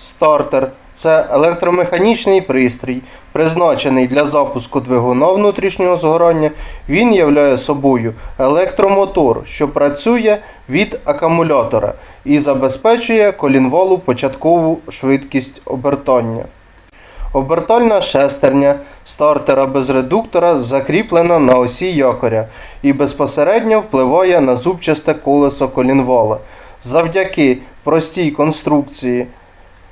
Стартер це електромеханічний пристрій, призначений для запуску двигуна внутрішнього згорання. Він являє собою електромотор, що працює від акумулятора і забезпечує колінвалу початкову швидкість обертання. Обертальна шестерня стартера без редуктора закріплена на осі якоря і безпосередньо впливає на зубчасте колесо колінвала. Завдяки простій конструкції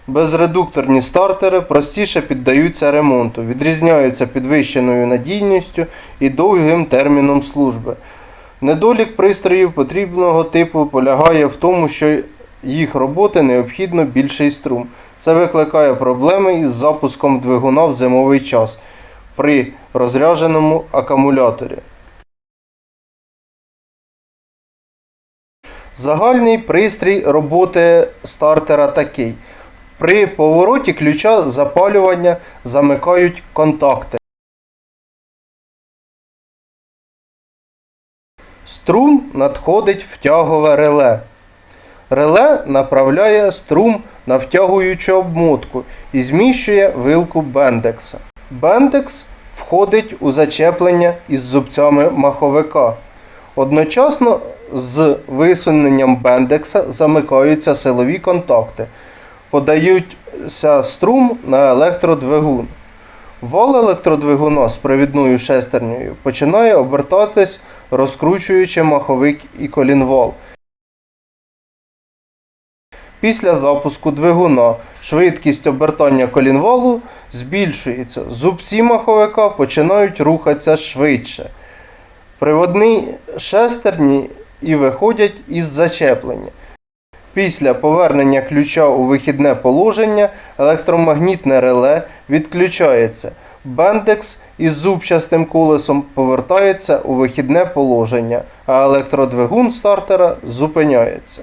безредукторні стартери простіше піддаються ремонту, відрізняються підвищеною надійністю і довгим терміном служби. Недолік пристроїв потрібного типу полягає в тому, що їх роботи необхідно більший струм. Це викликає проблеми із запуском двигуна в зимовий час при розрядженому акумуляторі. Загальний пристрій роботи стартера такий. При повороті ключа запалювання замикають контакти. Струм надходить в тягове реле. Реле направляє струм на втягуючу обмотку і зміщує вилку бендекса. Бендекс входить у зачеплення із зубцями маховика. Одночасно з висуненням бендекса замикаються силові контакти, подаються струм на електродвигун. Вал електродвигуна з провідною шестернею починає обертатись, розкручуючи маховик і колінвал. Після запуску двигуна швидкість обертання колінвалу збільшується. Зубці маховика починають рухатися швидше. Приводні шестерні і виходять із зачеплення. Після повернення ключа у вихідне положення електромагнітне реле відключається. Бендекс із зубчастим колесом повертається у вихідне положення, а електродвигун стартера зупиняється.